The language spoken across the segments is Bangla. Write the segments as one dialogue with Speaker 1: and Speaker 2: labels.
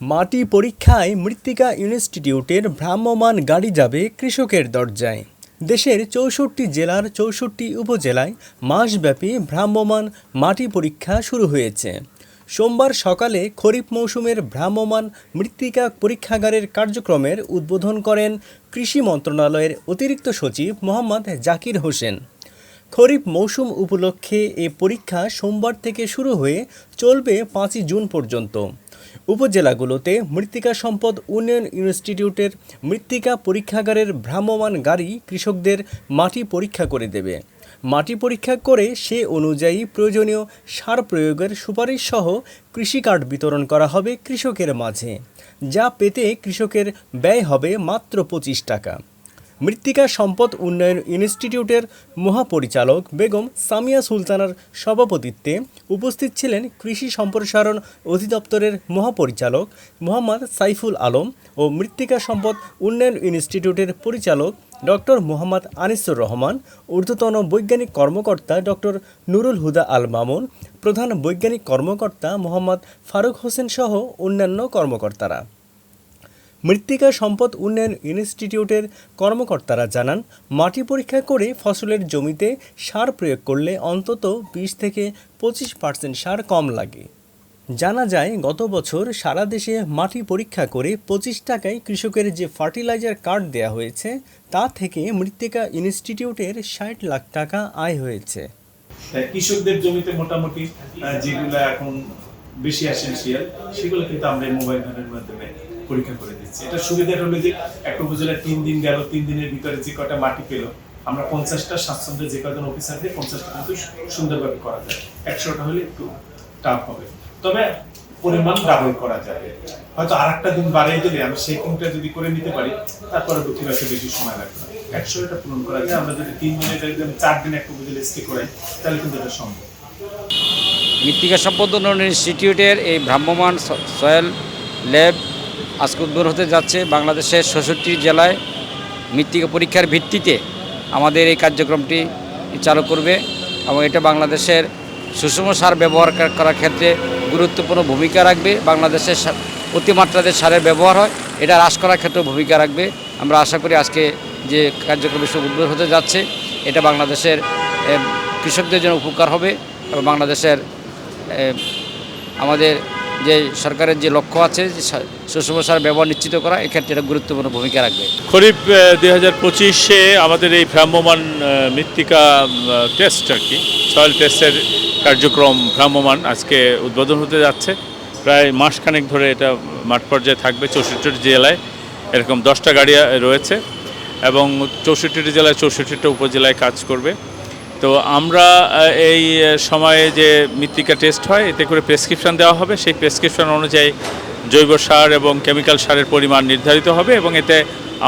Speaker 1: মাটি পরীক্ষায় মৃত্তিকা ইনস্টিটিউটের ভ্রাম্যমাণ গাড়ি যাবে কৃষকের দরজায়। দেশের চৌষট্টি জেলার চৌষট্টি উপজেলায় মাসব্যাপী ভ্রাম্যমাণ মাটি পরীক্ষা শুরু হয়েছে। সোমবার সকালে খরিফ মৌসুমের ভ্রাম্যমাণ মৃত্তিকা পরীক্ষাগারের কার্যক্রমের উদ্বোধন করেন কৃষি মন্ত্রণালয়ের অতিরিক্ত সচিব মোহাম্মদ জাকির হোসেন। খরিফ মৌসুম উপলক্ষে এ পরীক্ষা সোমবার থেকে শুরু হয়ে চলবে পাঁচই জুন পর্যন্ত। উপজেলাগুলোতে মৃত্তিকা সম্পদ উন্নয়ন ইনস্টিটিউটের মৃত্তিকা পরীক্ষাগারের ভ্রাম্যমান গাড়ি কৃষকদের মাটি পরীক্ষা করে দেবে। মাটি পরীক্ষা করে সে অনুযায়ী প্রয়োজনীয় সার প্রয়োগের সুপারিশ সহ কৃষি কার্ড বিতরণ করা হবে কৃষকের মাঝে। যা পেতে কৃষকের ব্যয় হবে মাত্র পঁচিশ টাকা। মৃত্তিকা সম্পদ উন্নয়ন ইনস্টিটিউটের মহাপরিচালক বেগম সামিয়া সুলতানার সভাপতিত্বে উপস্থিত ছিলেন কৃষি সম্প্রসারণ অধিদপ্তরের মহাপরিচালক মোহাম্মদ সাইফুল আলম ও মৃত্তিকা সম্পদ উন্নয়ন ইনস্টিটিউটের পরিচালক ডক্টর মোহাম্মদ আনিসুর রহমান, ঊর্ধ্বতন বৈজ্ঞানিক কর্মকর্তা ডক্টর নুরুল হুদা আল মামুন, প্রধান বৈজ্ঞানিক কর্মকর্তা মোহাম্মদ ফারুক হোসেন সহ অন্যান্য কর্মকর্তারা। মৃত্তিকা সম্পদ উন্নয়ন ইনস্টিটিউটের কর্মকর্তারা জানান, মাটি পরীক্ষা করে ফসলের জমিতে সার প্রয়োগ করলে অন্তত বিশ থেকে পঁচিশ পার্সেন্ট সার কম লাগে। জানা যায়, গত বছর সারা দেশে মাটি পরীক্ষা করে পঁচিশ টাকায় কৃষকের যে ফার্টিলাইজার কার্ড দেওয়া হয়েছে, তা থেকে মৃত্তিকা ইনস্টিটিউটের ষাট লাখ টাকা আয় হয়েছে।
Speaker 2: কৃষকদের জমিতে মোটামুটি যেগুলো এখন বেশি এসেন্সিয়াল সেগুলো কিন্তু আমরা মোবাইল ভ্যানের মাধ্যমে পরীক্ষা করে দিচ্ছি। এটা সুবিধা হলো যে একটা উপজেলায় তিন দিন গেল, তিন দিনের ভিতরে যে কটা মাটি পেল, আমরা পঞ্চাশটা স্বাচ্ছন্দ্যে যে কজন অফিসার দিয়ে পঞ্চাশটা কিন্তু সুন্দরভাবে করা যায়। একশোটা হলে একটু টাফ হবে। তবে পরিমাণ ডাবল করা যাবে। হয়তো আর একটা দিন বাড়িয়ে দিলে আমি সেই কোনটা যদি করে নিতে পারি তারপরে খুব একটা বেশি সময় লাগবে না। একশোটা পূরণ করা যায়। আমরা যদি তিন দিনে আমি চার দিন একটা উপজেলা স্টে করাই, তাহলে কিন্তু এটা সম্ভব।
Speaker 3: মৃত্তিকা সম্পদ উন্নয়ন ইনস্টিটিউটের এই ভ্রাম্যমান সয়েল ল্যাব আজকে উদ্বোধন হতে যাচ্ছে বাংলাদেশের ষষ্ঠটি জেলায় মৃত্তিকা পরীক্ষার ভিত্তিতে আমাদের এই কার্যক্রমটি চালু করবে এবং এটা বাংলাদেশের সুষম সার ব্যবহার করার ক্ষেত্রে গুরুত্বপূর্ণ ভূমিকা রাখবে। বাংলাদেশের অতিমাত্রাতে সারের ব্যবহার হয়, এটা হ্রাস করার ক্ষেত্রেও ভূমিকা রাখবে। আমরা আশা করি আজকে যে কার্যক্রম সব উদ্বোধন হতে যাচ্ছে, এটা বাংলাদেশের কৃষকদের জন্য উপকার হবে এবং বাংলাদেশের আমাদের যে সরকারের যে লক্ষ্য আছে সুষম সার ব্যবহার নিশ্চিত করা, এক্ষেত্রে এটা গুরুত্বপূর্ণ ভূমিকা রাখবে।
Speaker 4: খরিফ দুই হাজার পঁচিশে আমাদের এই ভ্রাম্যমান মৃত্তিকা টেস্ট আর কি সয়েল টেস্টের কার্যক্রম ভ্রাম্যমান আজকে উদ্বোধন হতে যাচ্ছে। প্রায় মাসখানেক ধরে এটা মাঠ পর্যায়ে থাকবে। চৌষট্টি জেলায় এরকম দশটা গাড়ি রয়েছে এবং চৌষট্টিটি জেলায় চৌষট্টিটা উপজেলায় কাজ করবে। তো আমরা এই সময়ে যে মৃত্তিকা টেস্ট হয়, এতে করে প্রেসক্রিপশন দেওয়া হবে। সেই প্রেসক্রিপশন অনুযায়ী জৈব সার এবং কেমিক্যাল সারের পরিমাণ নির্ধারিত হবে এবং এতে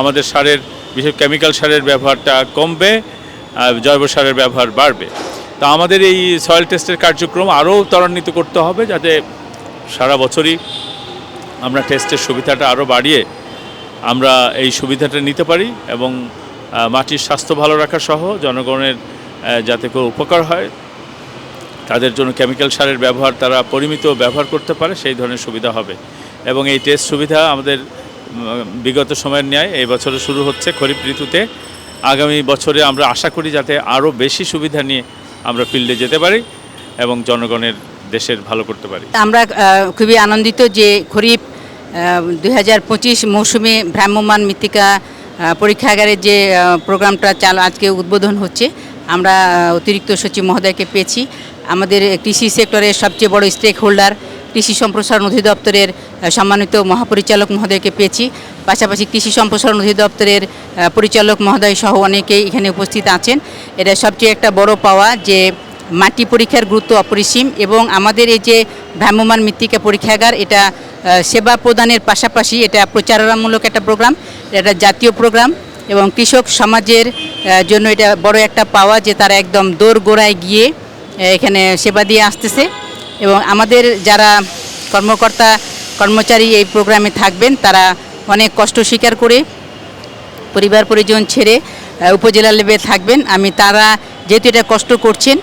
Speaker 4: আমাদের সারের, বিশেষ কেমিক্যাল সারের ব্যবহারটা কমবে জৈব সারের ব্যবহার বাড়বে। তা আমাদের এই সয়েল টেস্টের কার্যক্রম আরও ত্বরান্বিত করতে হবে যাতে সারা বছরই আমরা টেস্টের সুবিধাটা আরও বাড়িয়ে আমরা এই সুবিধাটা নিতে পারি এবং মাটির স্বাস্থ্য ভালো রাখা সহ জনগণের যাতে করে উপকার হয়। তাদের জন্য কেমিক্যাল সারের ব্যবহার তারা পরিমিত ব্যবহার করতে পারে, সেই ধরনের সুবিধা হবে। এবং এই টেস্ট সুবিধা আমাদের বিগত সময়ের ন্যায়, এই বছরে শুরু হচ্ছে খরিফ ঋতুতে। আগামী বছরে আমরা আশা করি যাতে আরও বেশি সুবিধা নিয়ে আমরা ফিল্ডে যেতে পারি এবং জনগণের দেশের ভালো করতে পারি।
Speaker 5: আমরা খুবই আনন্দিত যে খরিফ দুই হাজার পঁচিশ মৌসুমে ভ্রাম্যমাণ মৃত্তিকা পরীক্ষাগারের যে প্রোগ্রামটা চাল, আজকে উদ্বোধন হচ্ছে। আমরা অতিরিক্ত সচিব মহোদয়কে পেয়েছি। আমাদের কৃষি সেক্টরের সবচেয়ে বড় স্টেক হোল্ডার কৃষি সম্প্রসারণ অধিদপ্তরের সম্মানিত মহাপরিচালক মহোদয়কে পেয়েছি। পাশাপাশি কৃষি সম্প্রসারণ অধিদপ্তরের পরিচালক মহোদয় সহ অনেকেই এখানে উপস্থিত আছেন। এটা সবচেয়ে একটা বড় পাওয়া যে মাটি পরীক্ষার গুরুত্ব অপরিসীম এবং আমাদের এই যে ভ্রাম্যমান মৃত্তিকা পরীক্ষাগার, এটা সেবা প্রদানের পাশাপাশি এটা প্রচারণামূলক একটা প্রোগ্রাম, এটা জাতীয় প্রোগ্রাম। এবং কৃষক সমাজের জন্য এটা বড় একটা পাওয়া যে তারা একদম দৌড় গোড়ায় গিয়ে এখানে সেবা দিয়ে আসতেছে। এবং আমাদের যারা কর্মকর্তা, কর্মচারী এই প্রোগ্রামে থাকবেন, তারা অনেক কষ্ট স্বীকার করে পরিবার পরিজন ছেড়ে উপজেলা লেভেলে থাকবেন। আমি তারা যেহেতু এটা কষ্ট করছেন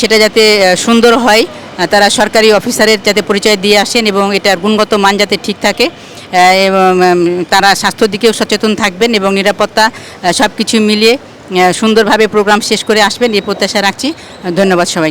Speaker 5: সেটা যাতে সুন্দর হয় তারা সরকারি অফিসারের যাতে পরিচয় দিয়ে আসেন এবং এটার গুণগত মান যাতে ঠিক থাকে তারা স্বাস্থ্যর দিকেও সচেতন থাকবেন এবং নিরাপত্তা সব কিছু মিলিয়ে সুন্দরভাবে প্রোগ্রাম শেষ করে আসবেন, এই প্রত্যাশা রাখছি। ধন্যবাদ সবাই